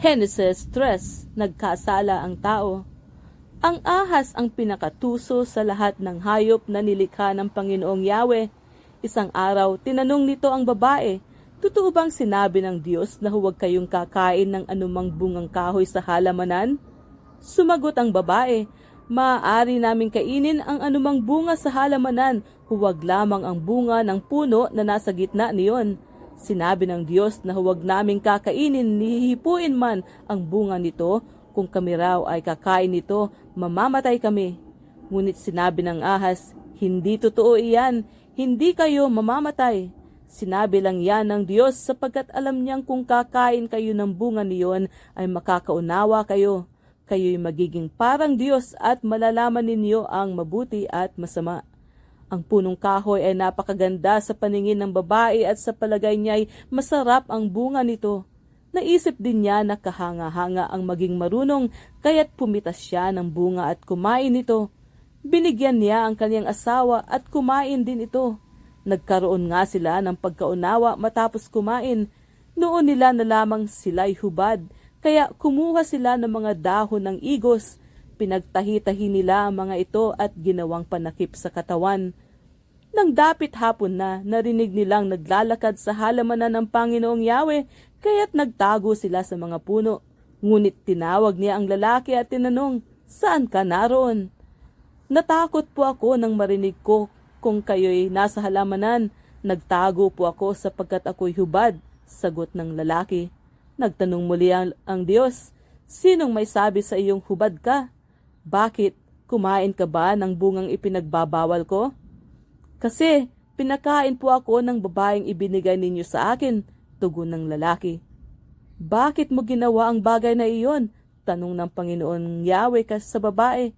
Genesis 3, nagkasala ang tao. Ang ahas ang pinakatuso sa lahat ng hayop na nilikha ng Panginoong Yahweh. Isang araw, tinanong nito ang babae, Totoo bang sinabi ng Diyos na huwag kayong kakain ng anumang bungang kahoy sa halamanan? Sumagot ang babae, Maaari naming kainin ang anumang bunga sa halamanan, huwag lamang ang bunga ng puno na nasa gitna niyon. Sinabi ng Diyos na huwag naming kakainin ni man ang bunga nito, kung kami raw ay kakain nito, mamamatay kami. Ngunit sinabi ng ahas, hindi totoo iyan, hindi kayo mamamatay. Sinabi lang yan ng Diyos sapagkat alam niyang kung kakain kayo ng bunga niyon ay makakaunawa kayo. Kayo'y magiging parang Diyos at malalaman ninyo ang mabuti at masama. Ang punong kahoy ay napakaganda sa paningin ng babae at sa palagay niya ay masarap ang bunga nito. Naisip din niya na kahanga-hanga ang maging marunong kaya't pumitas siya ng bunga at kumain nito. Binigyan niya ang kanyang asawa at kumain din ito. Nagkaroon nga sila ng pagkaunawa matapos kumain. Noon nila na lamang sila'y hubad, kaya kumuha sila ng mga dahon ng igos. Pinagtahi-tahi nila ang mga ito at ginawang panakip sa katawan. Nang dapit hapon na, narinig nilang naglalakad sa halamanan ng Panginoong Yahweh, kaya't nagtago sila sa mga puno. Ngunit tinawag niya ang lalaki at tinanong, Saan ka naroon? Natakot po ako nang marinig ko kung kayo'y nasa halamanan. Nagtago po ako sapagkat ako'y hubad, sagot ng lalaki. Nagtanong muli ang, ang Diyos, Sinong may sabi sa iyong hubad ka? Bakit? Kumain ka ba ng bungang ipinagbabawal ko? Kasi pinakain po ako ng babaeng ibinigay ninyo sa akin, tugon ng lalaki. Bakit mo ginawa ang bagay na iyon? Tanong ng Panginoon Yahweh ka sa babae.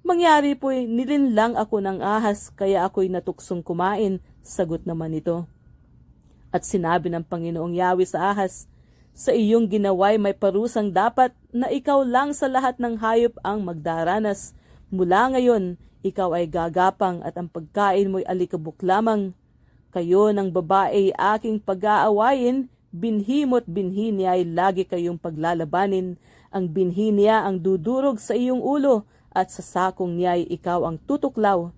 Mangyari po'y nilinlang ako ng ahas kaya ako'y natuksong kumain, sagot naman ito. At sinabi ng Panginoong Yahweh sa ahas, Sa iyong ginaway may parusang dapat na ikaw lang sa lahat ng hayop ang magdaranas. Mula ngayon, ikaw ay gagapang at ang pagkain mo'y alikabok lamang. Kayo ng babae aking pag-aawayin, binhimo't binhi niya ay lagi kayong paglalabanin. Ang binhi niya ang dudurog sa iyong ulo at sa sakong niya ay ikaw ang tutuklaw.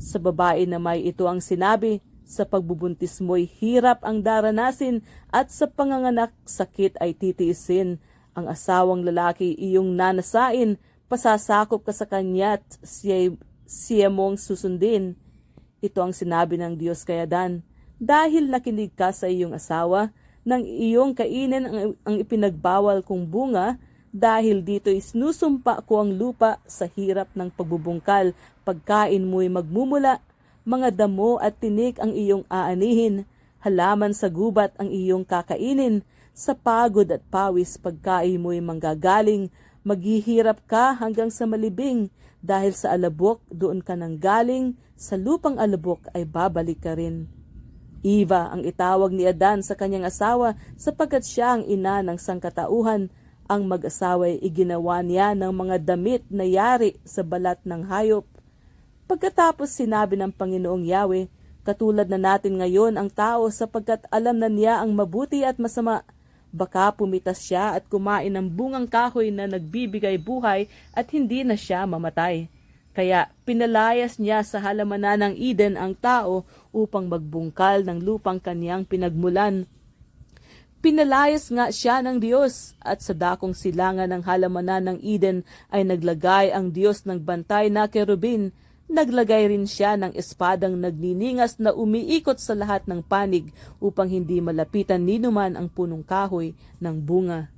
Sa babae na may ito ang sinabi, sa pagbubuntis mo'y hirap ang daranasin at sa panganganak sakit ay titiisin. Ang asawang lalaki iyong nanasain, pasasakop ka sa kanya at siya, siya mong susundin. Ito ang sinabi ng Diyos kay Adan, dahil nakinig ka sa iyong asawa, nang iyong kainin ang, ang ipinagbawal kong bunga, dahil dito isinusumpa ko ang lupa sa hirap ng pagbubungkal, pagkain mo'y magmumula, mga damo at tinik ang iyong aanihin, halaman sa gubat ang iyong kakainin, sa pagod at pawis pagkain mo'y manggagaling, maghihirap ka hanggang sa malibing, dahil sa alabok doon ka nang galing, sa lupang alabok ay babalik ka rin. Eva ang itawag ni Adan sa kanyang asawa sapagkat siya ang ina ng sangkatauhan. Ang mag-asawa'y iginawa niya ng mga damit na yari sa balat ng hayop. Pagkatapos sinabi ng Panginoong Yahweh, katulad na natin ngayon ang tao sapagkat alam na niya ang mabuti at masama. Baka pumitas siya at kumain ng bungang kahoy na nagbibigay buhay at hindi na siya mamatay. Kaya pinalayas niya sa halamanan ng Eden ang tao upang magbungkal ng lupang kaniyang pinagmulan. Pinalayas nga siya ng Diyos at sa dakong silangan ng halamanan ng Eden ay naglagay ang Diyos ng bantay na kerubin. Naglagay rin siya ng espadang nagniningas na umiikot sa lahat ng panig upang hindi malapitan ni numan ang punong kahoy ng bunga.